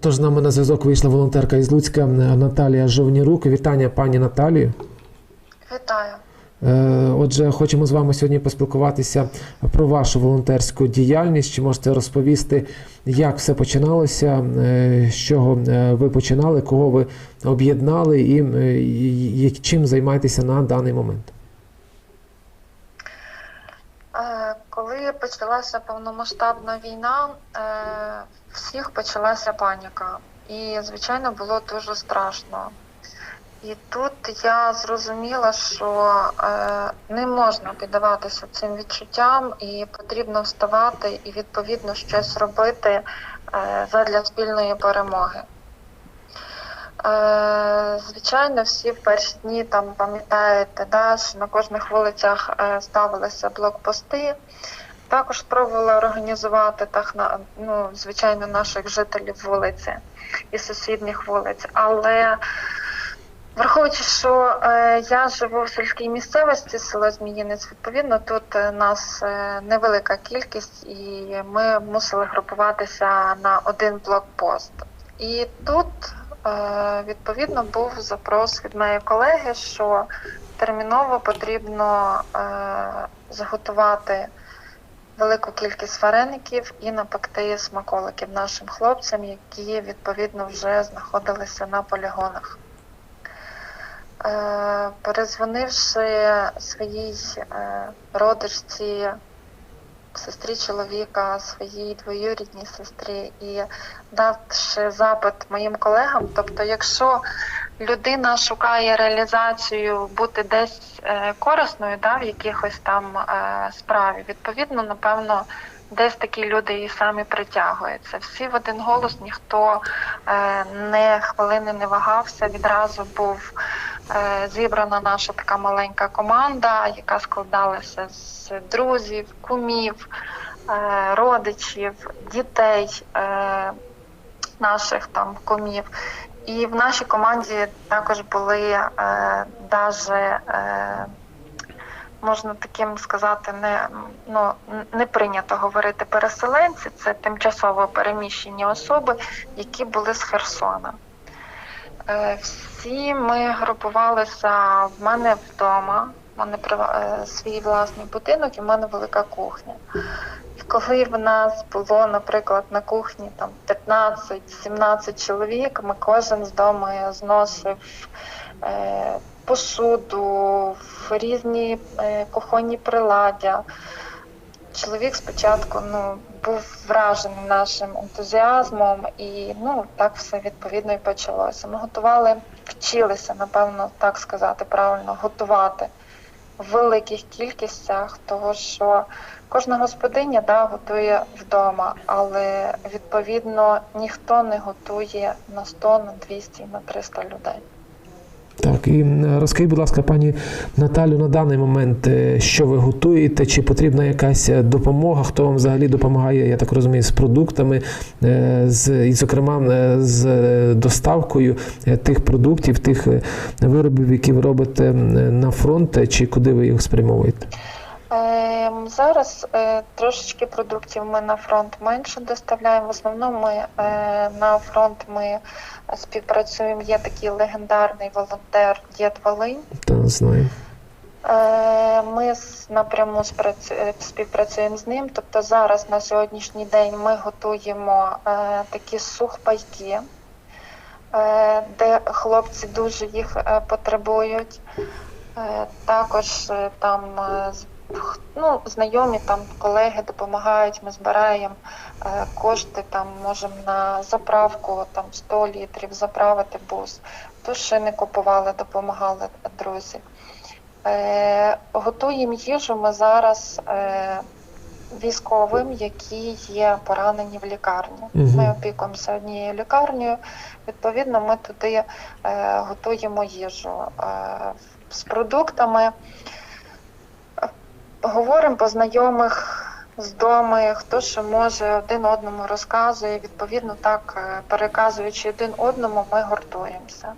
Отож, з нами на зв'язок вийшла волонтерка із Луцька е, Наталія Жовнірук. Вітання пані Наталію. Вітаю. Е, Отже, хочемо з вами сьогодні поспілкуватися про вашу волонтерську діяльність. Чи можете розповісти, як все починалося, е, з чого ви починали, кого ви об'єднали і чим займаєтеся на даний момент? Е, Коли почалася повномасштабна війна, е, всіх почалася паніка. І, звичайно, було дуже страшно. І тут я зрозуміла, що е, не можна піддаватися цим відчуттям, і потрібно вставати і відповідно щось робити задля спільної перемоги. Е, Звичайно, всі в перші дні там пам'ятаєте, да, що на кожних вулицях е, ставилися блокпости. Також спробували організувати так на ну, звичайно наших жителів вулиці і сусідніх вулиць. Але враховуючи, що е, я живу в сільській місцевості, село Зміїнець, відповідно, тут е, нас невелика кількість, і ми мусили групуватися на один блокпост. І тут Відповідно, був запрос від моєї колеги, що терміново потрібно е, заготувати велику кількість вареників і напекти смаколиків нашим хлопцям, які відповідно вже знаходилися на полігонах. Е, Перезвонивши своїй е, родичці, сестрі чоловіка, своїй двоюрідній сестрі і давши запит моїм колегам. Тобто, якщо людина шукає реалізацію бути десь е, корисною, да, в якихось там е, справі, відповідно, напевно. Десь такі люди і самі притягуються. Всі в один голос, ніхто е, не хвилини не вагався. Відразу був е, зібрана наша така маленька команда, яка складалася з друзів, кумів, е, родичів, дітей е, наших там кумів. І в нашій команді також були е, е, можна таким сказати, не, ну, не прийнято говорити переселенці, це тимчасово переміщені особи, які були з Херсона. Е, Всі ми групувалися в мене вдома. У мене е, свій власний будинок і в мене велика кухня. І коли в нас було, наприклад, на кухні там 15-17 чоловік, ми кожен з дому зносив е, посуду, в різні е, кухонні приладдя. Чоловік спочатку ну, був вражений нашим ентузіазмом, і ну, так все відповідно і почалося. Ми готували, вчилися, напевно, так сказати правильно, готувати в великих кількостях, того що кожна господиня да, готує вдома, але відповідно ніхто не готує на 100, на 200, на 300 людей. Так, і розкажіть, будь ласка, пані Наталю, на даний момент, е, що ви готуєте, чи потрібна якась е, допомога? Хто вам взагалі допомагає, я так розумію, з продуктами, е, з, і, зокрема, з доставкою тих продуктів, тих виробів, які ви робите на фронт, чи куди ви їх спрямовуєте? Ем, Зараз е, трошечки продуктів ми на фронт менше доставляємо. В основному ми е, на фронт ми співпрацюємо. Є такий легендарний волонтер Дід Волинь. Та знаю. Е, Ми напряму співпрацюємо з ним. Тобто зараз на сьогоднішній день ми готуємо е, такі сухпайки, е, де хлопці дуже їх потребують. Також там ну, знайомі там колеги допомагають. Ми збираємо е, кошти, там можемо на заправку там 100 літрів заправити бус. То шини купували, допомагали друзі. Е, готуємо їжу ми зараз е, військовим, які є поранені в лікарні. Ми опікуємося однією лікарнею. Відповідно, ми туди е, готуємо їжу е, з продуктами. Говоримо по знайомих з дому, хто що може, один одному розказує. Відповідно, так е, переказуючи один одному, ми гуртуємося.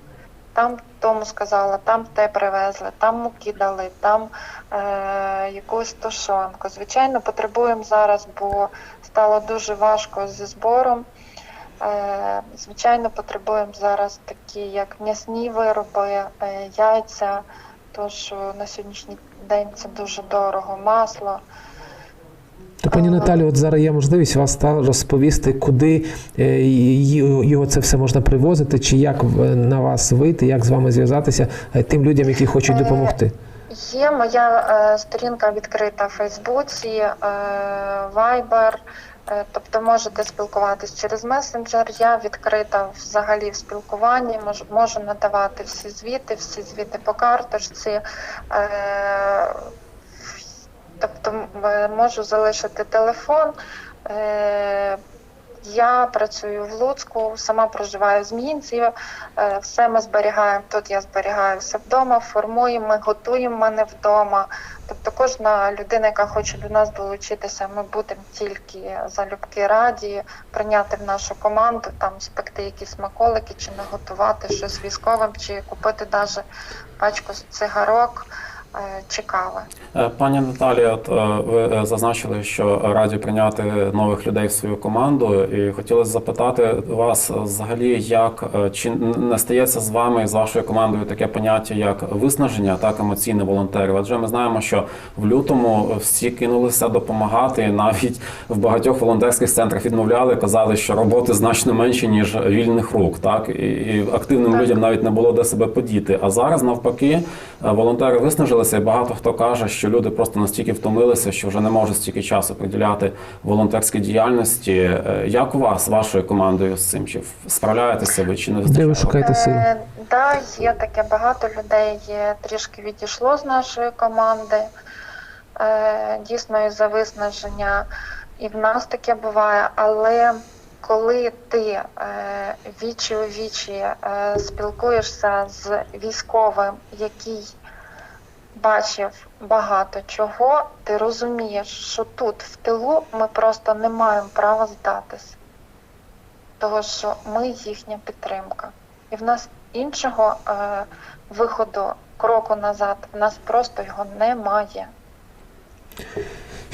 Там тому сказала, там те привезли, там муки дали, там е, якусь тушонку. Звичайно, потребуємо зараз, бо стало дуже важко зі збором. Е, Звичайно, потребуємо зараз такі, як м'ясні вироби, е, яйця, що на сьогоднішній день це дуже дорого, масло. То, пані Наталі, от зараз є можливість вас та розповісти, куди е, його це все можна привозити, чи як на вас вийти, як з вами зв'язатися е, тим людям, які хочуть Е, допомогти. Є моя е, сторінка відкрита в Фейсбуці, е, Viber, е, тобто можете спілкуватись через месенджер. Я відкрита взагалі в спілкуванні, мож, можу надавати всі звіти, всі звіти по карточці. Е, тобто е, можу залишити телефон. Я працюю в Луцьку, сама проживаю в Зміїнці. Е, Все ми зберігаємо тут. Я зберігаю все вдома, формуємо, готуємо мене вдома. Тобто, кожна людина, яка хоче до нас долучитися, ми будемо тільки залюбки раді прийняти в нашу команду, там спекти якісь смаколики, чи наготувати щось військовим, чи купити навіть пачку цигарок е, чи кави. Е, Пані Наталі, от е, ви е, зазначили, що раді прийняти нових людей в свою команду, і хотілося запитати вас взагалі, як чи не стається з вами і з вашою командою таке поняття, як виснаження, так емоційне волонтерів? Адже ми знаємо, що в лютому всі кинулися допомагати. Навіть в багатьох волонтерських центрах відмовляли, казали, що роботи значно менше ніж вільних рук. Так і, і активним Так. людям навіть не було де себе подіти. А зараз навпаки, волонтери виснажилися, і багато хто каже, що люди просто настільки втомилися, що вже не можуть стільки часу приділяти волонтерській діяльності. Е, Як у вас вашою командою з цим? Чи справляєтеся ви чи не Де ви шукаєте сили? Е, да, є таке багато людей є, трішки відійшло з нашої команди. Е, дійсно із-за виснаження. І в нас таке буває, але коли ти е, вічі у вічі е, спілкуєшся з військовим, який бачив багато чого, ти розумієш, що тут в тилу ми просто не маємо права здатися, того, що ми їхня підтримка. І в нас іншого е, виходу, кроку назад, в нас просто його немає.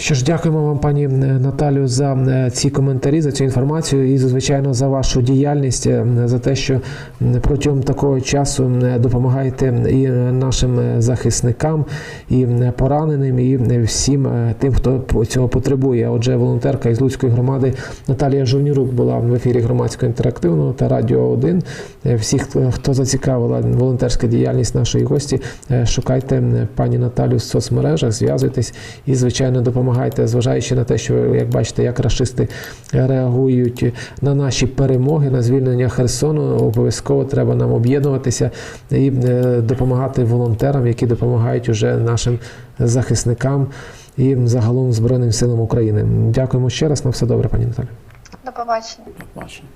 Що ж, дякуємо вам, пані е, Наталю, за е, ці коментарі, за цю інформацію і, звичайно, за вашу діяльність, е, за те, що протягом такого часу допомагаєте і нашим захисникам, і пораненим, і всім тим, хто цього потребує. Отже, волонтерка із Луцької громади Наталія Жовнірук була в ефірі громадського інтерактивного та Радіо 1. Е, Всіх, хто- зацікавила волонтерська діяльність нашої гості, шукайте пані Наталю в соцмережах, зв'язуйтесь і, звичайно, допомагайте, зважаючи на те, що як бачите, як рашисти реагують на наші перемоги, на звільнення Херсону. Обов'язково треба нам об'єднуватися і е, допомагати волонтерам, які допомагають уже нашим захисникам і загалом Збройним силам України. Дякуємо ще раз. На все добре, пані Наталі. До побачення. Бачення.